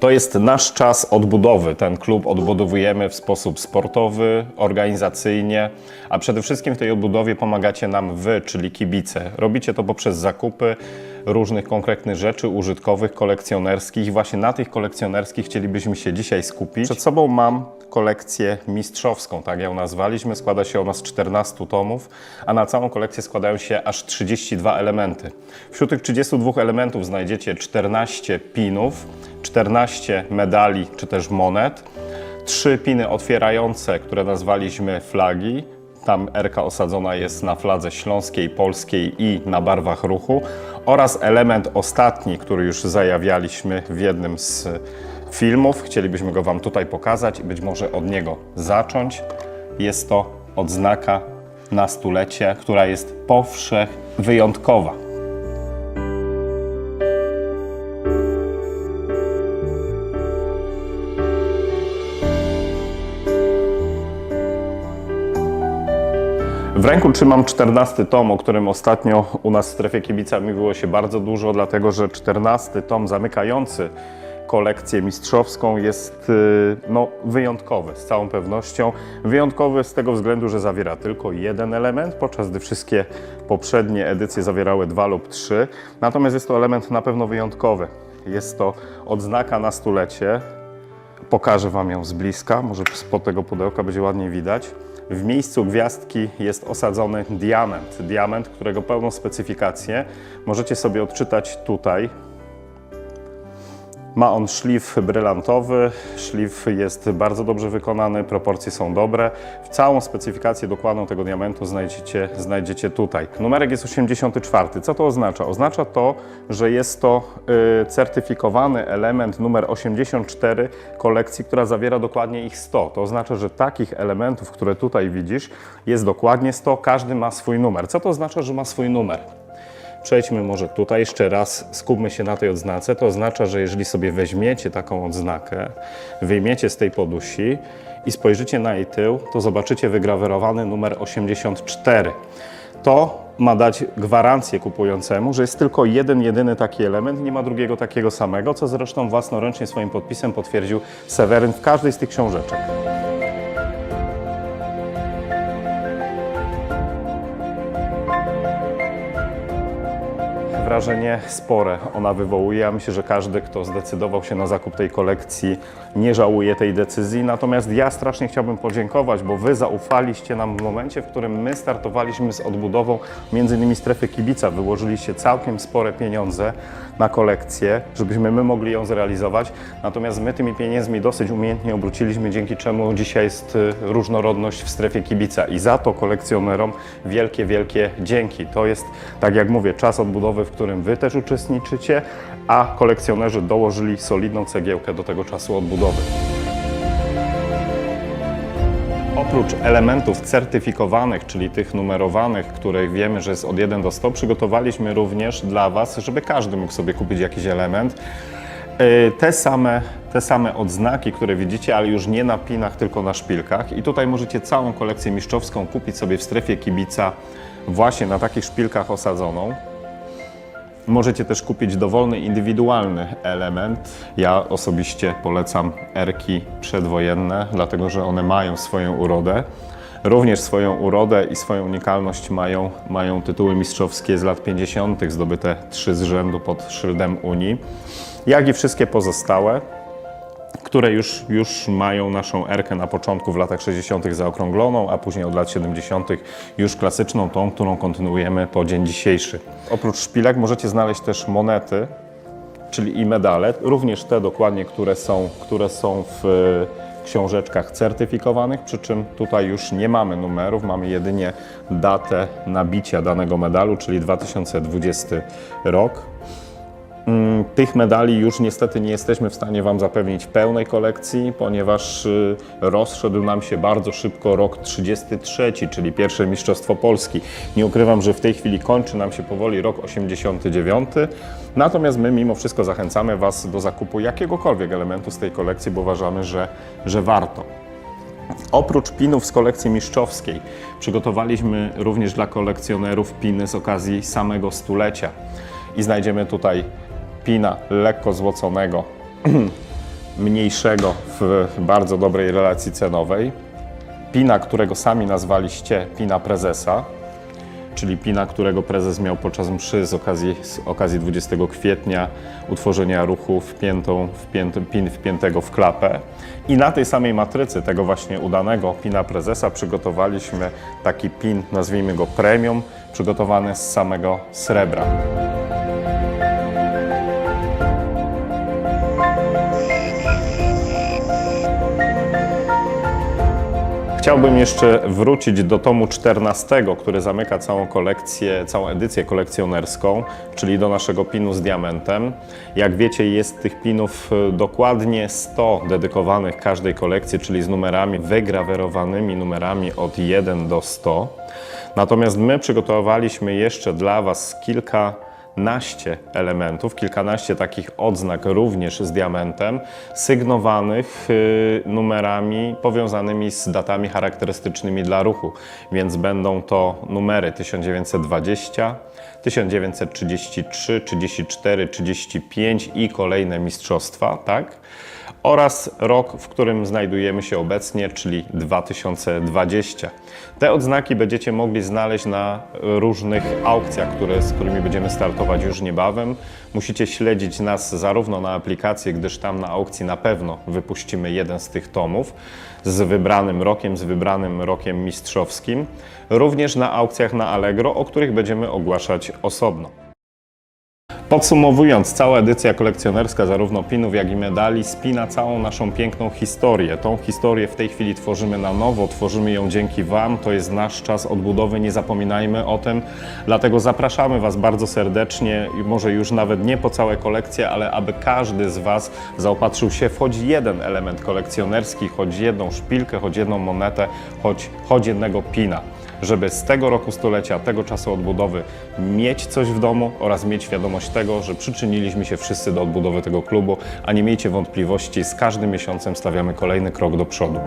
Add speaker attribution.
Speaker 1: To jest nasz czas odbudowy. Ten klub odbudowujemy w sposób sportowy, organizacyjnie, a przede wszystkim w tej odbudowie pomagacie nam wy, czyli kibice. Robicie to poprzez zakupy różnych konkretnych rzeczy użytkowych, kolekcjonerskich. Właśnie na tych kolekcjonerskich chcielibyśmy się dzisiaj skupić. Przed sobą mam kolekcję mistrzowską, tak ją nazwaliśmy. Składa się ona z 14 tomów, a na całą kolekcję składają się aż 32 elementy. Wśród tych 32 elementów znajdziecie 14 pinów, 14 medali czy też monet, trzy piny otwierające, które nazwaliśmy flagi. Tam Erka osadzona jest na fladze śląskiej, polskiej i na barwach ruchu oraz element ostatni, który już zajawialiśmy w jednym z filmów. Chcielibyśmy go Wam tutaj pokazać i być może od niego zacząć. Jest to odznaka na stulecie, która jest powszech wyjątkowa. W ręku trzymam 14 tom, o którym ostatnio u nas w strefie kibica mówiło się bardzo dużo, dlatego że 14 tom zamykający kolekcję mistrzowską jest y, no, wyjątkowy z całą pewnością. Wyjątkowy z tego względu, że zawiera tylko jeden element, podczas gdy wszystkie poprzednie edycje zawierały dwa lub trzy. Natomiast jest to element na pewno wyjątkowy. Jest to odznaka na stulecie, Pokażę Wam ją z bliska, może spod tego pudełka będzie ładniej widać. W miejscu gwiazdki jest osadzony diament. Diament, którego pełną specyfikację możecie sobie odczytać tutaj. Ma on szlif brylantowy, szlif jest bardzo dobrze wykonany, proporcje są dobre. Całą specyfikację dokładną tego diamentu znajdziecie, znajdziecie tutaj. Numerek jest 84. Co to oznacza? Oznacza to, że jest to y, certyfikowany element numer 84 kolekcji, która zawiera dokładnie ich 100. To oznacza, że takich elementów, które tutaj widzisz, jest dokładnie 100, każdy ma swój numer. Co to oznacza, że ma swój numer? Przejdźmy może tutaj jeszcze raz, skupmy się na tej odznace. To oznacza, że jeżeli sobie weźmiecie taką odznakę, wyjmiecie z tej podusi i spojrzycie na jej tył, to zobaczycie wygrawerowany numer 84. To ma dać gwarancję kupującemu, że jest tylko jeden, jedyny taki element, nie ma drugiego takiego samego, co zresztą własnoręcznie swoim podpisem potwierdził Seweryn w każdej z tych książeczek. Wrażenie spore ona wywołuje. Ja myślę, że każdy, kto zdecydował się na zakup tej kolekcji, nie żałuje tej decyzji. Natomiast ja strasznie chciałbym podziękować, bo Wy zaufaliście nam w momencie, w którym my startowaliśmy z odbudową między innymi strefy kibica. Wyłożyliście całkiem spore pieniądze na kolekcję, żebyśmy my mogli ją zrealizować. Natomiast my tymi pieniędzmi dosyć umiejętnie obróciliśmy, dzięki czemu dzisiaj jest y, różnorodność w strefie kibica. I za to kolekcjonerom wielkie, wielkie dzięki. To jest, tak jak mówię, czas odbudowy, w którym Wy też uczestniczycie, a kolekcjonerzy dołożyli solidną cegiełkę do tego czasu odbudowy. Oprócz elementów certyfikowanych, czyli tych numerowanych, których wiemy, że jest od 1 do 100, przygotowaliśmy również dla Was, żeby każdy mógł sobie kupić jakiś element. Yy, Te same, te same odznaki, które widzicie, ale już nie na pinach, tylko na szpilkach. I tutaj możecie całą kolekcję mistrzowską kupić sobie w strefie kibica właśnie na takich szpilkach osadzoną. Możecie też kupić dowolny, indywidualny element. Ja osobiście polecam erki przedwojenne, dlatego że one mają swoją urodę. Również swoją urodę i swoją unikalność mają, mają tytuły mistrzowskie z lat 50., zdobyte trzy z rzędu pod szyldem Unii, jak i wszystkie pozostałe które już, już mają naszą erkę na początku w latach 60. zaokrągloną, a później od lat 70. już klasyczną, tą, którą kontynuujemy po dzień dzisiejszy. Oprócz szpilek możecie znaleźć też monety, czyli i medale, również te dokładnie, które są, które są w e, książeczkach certyfikowanych, przy czym tutaj już nie mamy numerów, mamy jedynie datę nabicia danego medalu, czyli 2020 rok. Mm, Tych medali już niestety nie jesteśmy w stanie Wam zapewnić pełnej kolekcji, ponieważ y, rozszedł nam się bardzo szybko rok 33, czyli pierwsze Mistrzostwo Polski. Nie ukrywam, że w tej chwili kończy nam się powoli rok 89. Natomiast my mimo wszystko zachęcamy Was do zakupu jakiegokolwiek elementu z tej kolekcji, bo uważamy, że, że warto. Oprócz pinów z kolekcji mistrzowskiej przygotowaliśmy również dla kolekcjonerów piny z okazji samego stulecia. I znajdziemy tutaj pina lekko złoconego mniejszego w bardzo dobrej relacji cenowej. Pina, którego sami nazwaliście Pina Prezesa, czyli pina, którego prezes miał podczas mszy z okazji, z okazji 20 kwietnia utworzenia ruchu wpiętą, wpięty, pin wpiętego w klapę. I na tej samej matrycy tego właśnie udanego pina prezesa przygotowaliśmy taki pin, nazwijmy go premium, przygotowany z samego srebra. Chciałbym jeszcze wrócić do tomu 14, który zamyka całą kolekcję, całą edycję kolekcjonerską, czyli do naszego pinu z diamentem. Jak wiecie, jest tych pinów e, dokładnie 100 dedykowanych każdej kolekcji, czyli z numerami wygrawerowanymi numerami od 1 do 100. Natomiast my przygotowaliśmy jeszcze dla Was kilka naście elementów, kilkanaście takich odznak również z diamentem, sygnowanych y, numerami powiązanymi z datami charakterystycznymi dla ruchu. Więc będą to numery 1920, 1933, 34, 35 i kolejne mistrzostwa, tak? Oraz rok, w którym znajdujemy się obecnie, czyli 2020. Te odznaki będziecie mogli znaleźć na różnych aukcjach, które, z którymi będziemy startować już niebawem. Musicie śledzić nas zarówno na aplikacji, gdyż tam na aukcji na pewno wypuścimy jeden z tych tomów z wybranym rokiem, z wybranym rokiem mistrzowskim, również na aukcjach na Allegro, o których będziemy ogłaszać osobno. Podsumowując, cała edycja kolekcjonerska zarówno pinów, jak i medali spina całą naszą piękną historię. Tą historię w tej chwili tworzymy na nowo, tworzymy ją dzięki Wam. To jest nasz czas odbudowy, nie zapominajmy o tym. Dlatego zapraszamy Was bardzo serdecznie może już nawet nie po całe kolekcje, ale aby każdy z Was zaopatrzył się w choć jeden element kolekcjonerski, choć jedną szpilkę, choć jedną monetę, choć, choć jednego pina żeby z tego roku stulecia, tego czasu odbudowy mieć coś w domu oraz mieć świadomość tego, że przyczyniliśmy się wszyscy do odbudowy tego klubu, a nie miejcie wątpliwości, z każdym miesiącem stawiamy kolejny krok do przodu.